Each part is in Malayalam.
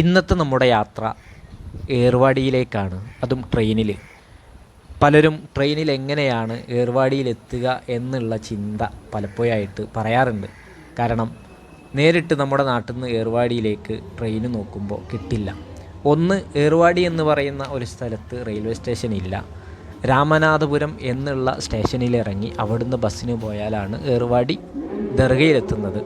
ഇന്നത്തെ നമ്മുടെ യാത്ര ഏർവാടിയിലേക്കാണ് അതും ട്രെയിനിൽ പലരും ട്രെയിനിൽ എങ്ങനെയാണ് ഏർവാടിയിലെത്തുക എന്നുള്ള ചിന്ത പലപ്പോഴായിട്ട് പറയാറുണ്ട്. കാരണം നേരിട്ട് നമ്മുടെ നാട്ടിൽ നിന്ന് ഏർവാടിയിലേക്ക് ട്രെയിൻ നോക്കുമ്പോൾ കിട്ടില്ല. ഒന്ന് ഏർവാടി എന്ന് പറയുന്ന ഒരു സ്ഥലത്ത് റെയിൽവേ സ്റ്റേഷൻ ഇല്ല രാമനാഥപുരം എന്നുള്ള സ്റ്റേഷനിൽ ഇറങ്ങി അവിടുന്ന് ബസ്സിന് പോയാലാണ് ഏർവാടി ദർഗയിലെത്തുന്നത്.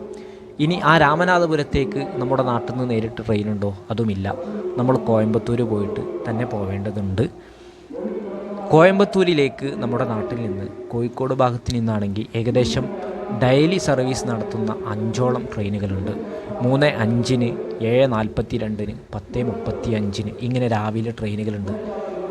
ഇനി ആ രാമനാഥപുരത്തേക്ക് നമ്മുടെ നാട്ടിൽ നിന്ന് നേരിട്ട് ട്രെയിനുണ്ടോ? അതുമില്ല. നമ്മൾ കോയമ്പത്തൂർ പോയിട്ട് തന്നെ പോവേണ്ടതുണ്ട്. കോയമ്പത്തൂരിലേക്ക് നമ്മുടെ നാട്ടിൽ നിന്ന് കോഴിക്കോട് ഭാഗത്ത് നിന്നാണെങ്കിൽ ഏകദേശം ഡെയിലി സർവീസ് നടത്തുന്ന അഞ്ചോളം ട്രെയിനുകളുണ്ട്. മൂന്ന് അഞ്ചിന് ഏഴ് നാൽപ്പത്തി രണ്ടിന് പത്ത് മുപ്പത്തി അഞ്ചിന് ഇങ്ങനെ രാവിലെ ട്രെയിനുകളുണ്ട്.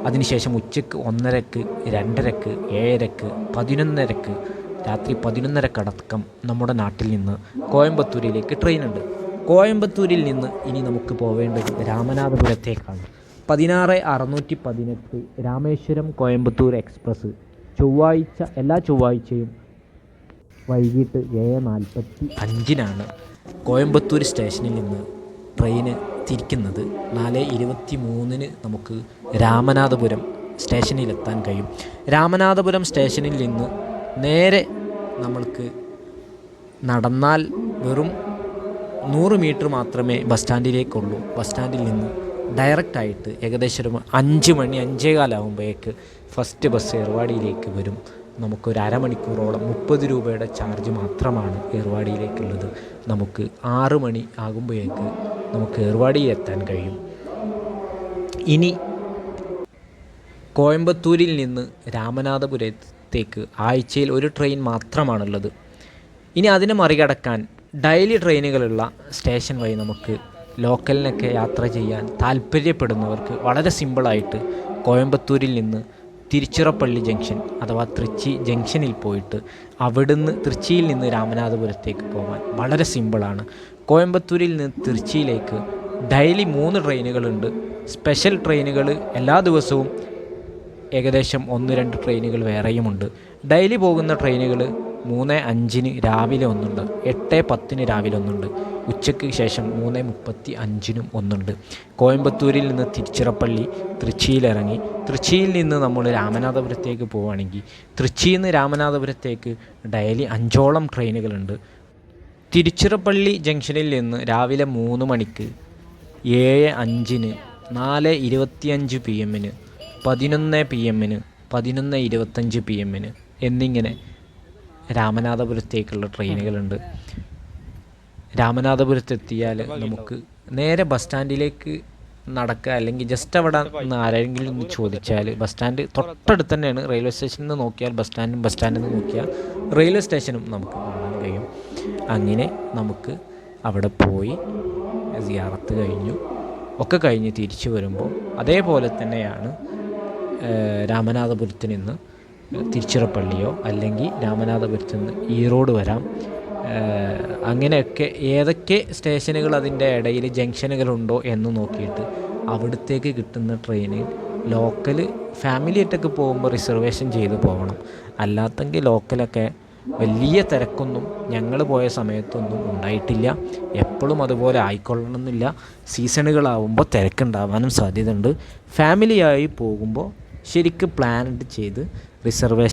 അതിനുശേഷം ഉച്ചയ്ക്ക് ഒന്നരക്ക് രണ്ടരക്ക് ഏഴരക്ക് പതിനൊന്നരക്ക് രാത്രി പതിനൊന്നര കടക്കം നമ്മുടെ നാട്ടിൽ നിന്ന് കോയമ്പത്തൂരിലേക്ക് ട്രെയിനുണ്ട് കോയമ്പത്തൂരിൽ നിന്ന് ഇനി നമുക്ക് പോവേണ്ടത് രാമനാഥപുരത്തേക്കാണ്. പതിനാറ് അറുന്നൂറ്റി പതിനെട്ട് രാമേശ്വരം കോയമ്പത്തൂർ എക്സ്പ്രസ്. ചൊവ്വാഴ്ച എല്ലാ ചൊവ്വാഴ്ചയും വൈകിട്ട് ഏഴ് നാൽപ്പത്തി അഞ്ചിനാണ് കോയമ്പത്തൂർ സ്റ്റേഷനിൽ നിന്ന് ട്രെയിന് തിരിക്കുന്നത്. നാല് ഇരുപത്തി മൂന്നിന് നമുക്ക് രാമനാഥപുരം സ്റ്റേഷനിലെത്താൻ കഴിയും. രാമനാഥപുരം സ്റ്റേഷനിൽ നിന്ന് നേരെ നമ്മൾക്ക് നടന്നാൽ വെറും നൂറ് മീറ്റർ മാത്രമേ ബസ് സ്റ്റാൻഡിലേക്കുള്ളൂ. ബസ് സ്റ്റാൻഡിൽ നിന്ന് ഡയറക്റ്റായിട്ട് ഏകദേശം ഒരു അഞ്ച് മണി അഞ്ചേ കാലാകുമ്പോഴേക്ക് ഫസ്റ്റ് ബസ് ഏർവാടിയിലേക്ക് വരും. നമുക്കൊരു അരമണിക്കൂറോളം മുപ്പത് രൂപയുടെ ചാർജ് മാത്രമാണ് ഏർവാടിയിലേക്കുള്ളത്. നമുക്ക് ആറ് മണി ആകുമ്പോഴേക്ക് നമുക്ക് ഏർവാടിയിൽ എത്താൻ കഴിയും. ഇനി കോയമ്പത്തൂരിൽ നിന്ന് രാമനാഥപുരത്തേക്ക് ആഴ്ചയിൽ ഒരു ട്രെയിൻ മാത്രമാണുള്ളത്. ഇനി അതിനെ മറികടക്കാൻ ഡെയിലി ട്രെയിനുകളുള്ള സ്റ്റേഷൻ വഴി നമുക്ക് ലോക്കലിനൊക്കെ യാത്ര ചെയ്യാൻ താല്പര്യപ്പെടുന്നവർക്ക് വളരെ സിമ്പിളായിട്ട് കോയമ്പത്തൂരിൽ നിന്ന് തിരുച്ചിറപ്പള്ളി ജംഗ്ഷൻ അഥവാ തൃച്ചി ജംഗ്ഷനിൽ പോയിട്ട് അവിടുന്ന് തൃച്ചിയിൽ നിന്ന് രാമനാഥപുരത്തേക്ക് പോകാൻ വളരെ സിമ്പിളാണ് കോയമ്പത്തൂരിൽ നിന്ന് തിരുച്ചിയിലേക്ക് ഡെയിലി മൂന്ന് ട്രെയിനുകളുണ്ട് സ്പെഷ്യൽ ട്രെയിനുകൾ എല്ലാ ദിവസവും ഏകദേശം ഒന്ന് രണ്ട് ട്രെയിനുകൾ വേറെയുമുണ്ട്. ഡെയിലി പോകുന്ന ട്രെയിനുകൾ മൂന്ന് അഞ്ചിന് രാവിലെ ഒന്നുണ്ട് എട്ട് പത്തിന് രാവിലെ ഒന്നുണ്ട് ഉച്ചയ്ക്ക് ശേഷം മൂന്ന് മുപ്പത്തി അഞ്ചിനും ഒന്നുണ്ട്. കോയമ്പത്തൂരിൽ നിന്ന് തിരുച്ചിറപ്പള്ളി തൃച്ചിയിലിറങ്ങി തൃച്ചിയിൽ നിന്ന് നമ്മൾ രാമനാഥപുരത്തേക്ക് പോവുകയാണെങ്കിൽ തൃച്ചിയിൽ നിന്ന് രാമനാഥപുരത്തേക്ക് ഡെയിലി അഞ്ചോളം ട്രെയിനുകളുണ്ട്. തിരുച്ചിറപ്പള്ളി ജംഗ്ഷനിൽ നിന്ന് രാവിലെ മൂന്ന് മണിക്ക് ഏഴ് അഞ്ചിന് നാല് ഇരുപത്തിയഞ്ച് പി എമ്മിന് പതിനൊന്ന് പി എമ്മിന് പതിനൊന്ന് ഇരുപത്തഞ്ച് പി എമ്മിന് എന്നിങ്ങനെ രാമനാഥപുരത്തേക്കുള്ള ട്രെയിനുകളുണ്ട്. രാമനാഥപുരത്തെത്തിയാൽ നമുക്ക് നേരെ ബസ് സ്റ്റാൻഡിലേക്ക് നടക്കുക അല്ലെങ്കിൽ ജസ്റ്റ് അവിടെ നിന്ന് ആരെങ്കിലും ഒന്ന് ചോദിച്ചാൽ ബസ് സ്റ്റാൻഡ് തൊട്ടടുത്ത് തന്നെയാണ് റെയിൽവേ സ്റ്റേഷനിൽ നിന്ന് നോക്കിയാൽ ബസ് സ്റ്റാൻഡും ബസ് സ്റ്റാൻഡിൽ നിന്ന് നോക്കിയാൽ റെയിൽവേ സ്റ്റേഷനും നമുക്ക് കാണാൻ കഴിയും. അങ്ങനെ നമുക്ക് അവിടെ പോയി സിയാറത്ത് കഴിഞ്ഞു. ഒക്കെ കഴിഞ്ഞ് തിരിച്ചു വരുമ്പോൾ അതേപോലെ തന്നെയാണ് രാമനാഥപുരത്ത് നിന്ന് തിരുച്ചിറപ്പള്ളിയോ അല്ലെങ്കിൽ രാമനാഥപുരത്ത് നിന്ന് ഈറോഡ് വരാം. അങ്ങനെയൊക്കെ ഏതൊക്കെ സ്റ്റേഷനുകൾ അതിന്റെ ഇടയിൽ ജംഗ്ഷനുകളുണ്ടോ എന്ന് നോക്കിയിട്ട് അവിടത്തേക്ക് കിട്ടുന്ന ട്രെയിനിൽ ലോക്കൽ ഫാമിലി ആയിട്ടൊക്കെ പോകുമ്പോൾ റിസർവേഷൻ ചെയ്ത് പോകണം. അല്ലാത്തെങ്കിൽ ലോക്കലൊക്കെ വലിയ തിരക്കൊന്നും ഞങ്ങൾ പോയ സമയത്തൊന്നും ഉണ്ടായിട്ടില്ല. എപ്പോഴും അതുപോലെ ആയിക്കൊള്ളണമെന്നില്ല. സീസണുകളാവുമ്പോൾ തിരക്കുണ്ടാവാനും സാധ്യതയുണ്ട്. ഫാമിലിയായി പോകുമ്പോൾ ശരിക്ക് പ്ലാൻ ചെയ്ത് റിസർവേഷൻ